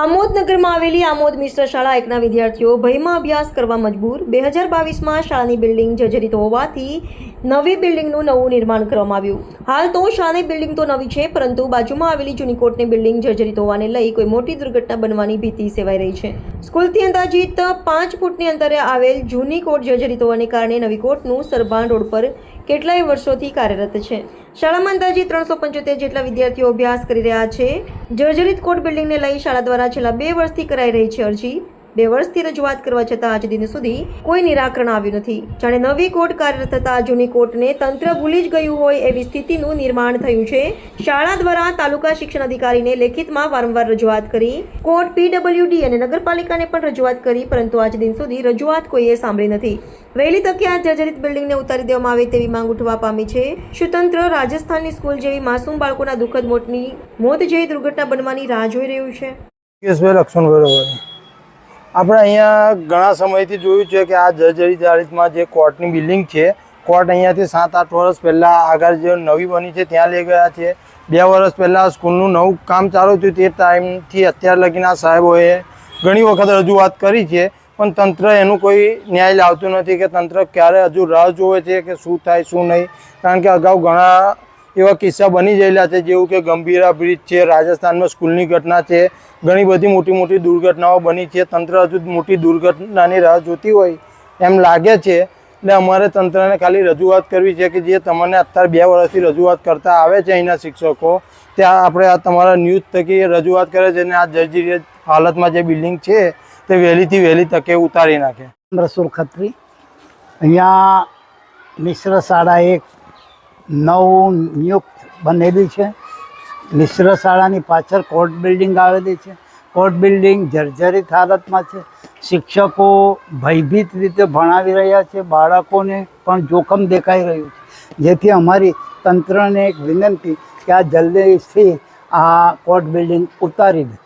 આમોદ નગરમાં આવેલી આમોદ મિશ્ર શાળા એકના વિદ્યાર્થીઓ ભયમાં અભ્યાસ કરવા મજબૂર. બે હજાર બાવીસમાં શાળાની બિલ્ડિંગ જર્જરિત હોવાથી નવી બિલ્ડિંગનું નવું નિર્માણ કરવામાં આવ્યું. હાલ તો શાળાની બિલ્ડિંગ તો નવી છે, પરંતુ બાજુમાં આવેલી જૂની કોર્ટની બિલ્ડિંગ જર્જરિત હોવાને લઈ કોઈ મોટી દુર્ઘટના બનવાની ભીતિ સેવાઈ રહી છે. સ્કૂલથી અંદાજિત પાંચ ફૂટની અંતરે આવેલ જૂની કોર્ટ જર્જરિત હોવાને કારણે નવી કોર્ટનું સરભાણ રોડ પર કેટલાય વર્ષોથી કાર્યરત છે. શાળામાં અંદાજે ત્રણસો પંચોતેર જેટલા વિદ્યાર્થીઓ અભ્યાસ કરી રહ્યા છે. જર્જરિત કોર્ટ બિલ્ડિંગને લઈ શાળા દ્વારા છેલ્લા બે વર્ષથી કરાઈ રહી છે અરજી. બે વર્ષથી રજૂઆત કરવા છતાં આજ દિન સુધી કોઈ નિરાકરણ આવ્યું નથી. જાણે નવી કોર્ટ કાર્યરત થતા જૂની કોર્ટને તંત્ર ભૂલી જ ગયું હોય એવી સ્થિતિનું નિર્માણ થયું છે. શાળા દ્વારા તાલુકા શિક્ષણ અધિકારીને લેખિતમાં વારંવાર રજૂઆત કરી. કોર્ટ પીડબ્લ્યુડી અને નગરપાલિકાને પણ રજૂઆત કરી, પરંતુ આજ દિન સુધી રજૂઆત કોઈએ સાંભળી નથી. વહેલી તકે આ જર્જરિત બિલ્ડિંગને ઉતારી દેવામાં આવે તેવી માંગ ઉઠવા પામી છે. સ્વતંત્ર રાજસ્થાનની સ્કૂલ જેવી માસૂમ બાળકોના દુઃખદ મોતની મોત જેવી દુર્ઘટના બનવાની રાહ જોઈ રહ્યું છે. કેશભાઈ લક્ષ્મણ બરોબર. આપણે અહીંયા ઘણા સમયથી જોયું છે કે આ જર્જરી જારિતમાં જે કોર્ટની બિલ્ડિંગ છે, કોર્ટ અહીંયાથી સાત આઠ વર્ષ પહેલાં આગળ જે નવી બની છે, ત્યાં લઈ ગયા છે. બે વર્ષ પહેલાં સ્કૂલનું નવું કામ ચાલુ થયું તે ટાઈમથી અત્યાર લગીના સાહેબોએ ઘણી વખત રજૂઆત કરી છે, પણ તંત્ર એનું કોઈ ન્યાય લાવતું નથી કે તંત્ર ક્યારે હજુ રાહ જોવે છે કે શું થાય, શું નહીં. કારણ કે અગાઉ ઘણા એવા કિસ્સા બની ગયેલા છે જેવું કે ગંભીરા બ્રિજ છે, રાજસ્થાનમાં સ્કૂલની ઘટના છે, ઘણી બધી મોટી મોટી દુર્ઘટનાઓ બની છે, તંત્ર હજુ મોટી દુર્ઘટનાની રાહ જોતી હોય એમ લાગે છે. એટલે અમારે તંત્રને ખાલી રજૂઆત કરવી છે કે જે તમને અત્યારે બે વર્ષથી રજૂઆત કરતા આવે છે અહીંના શિક્ષકો, ત્યાં આપણે આ તમારા ન્યૂઝ થકી રજૂઆત કરે છે અને આ જર્જરી હાલતમાં જે બિલ્ડિંગ છે તે વહેલીથી વહેલી તકે ઉતારી નાખે. રસુલ ખત્રી. અહીંયા મિશ્ર શાળા એક નવ નિયુક્ત બનેલી છે. મિશ્ર શાળાની પાછળ કોર્ટ બિલ્ડિંગ આવેલી છે. કોર્ટ બિલ્ડિંગ જર્જરિત હાલતમાં છે. શિક્ષકો ભયભીત રીતે ભણાવી રહ્યા છે. બાળકોને પણ જોખમ દેખાઈ રહ્યું છે. જેથી અમારી તંત્રને એક વિનંતી કે આ જલ્દીથી આ કોર્ટ બિલ્ડિંગ ઉતારી દે.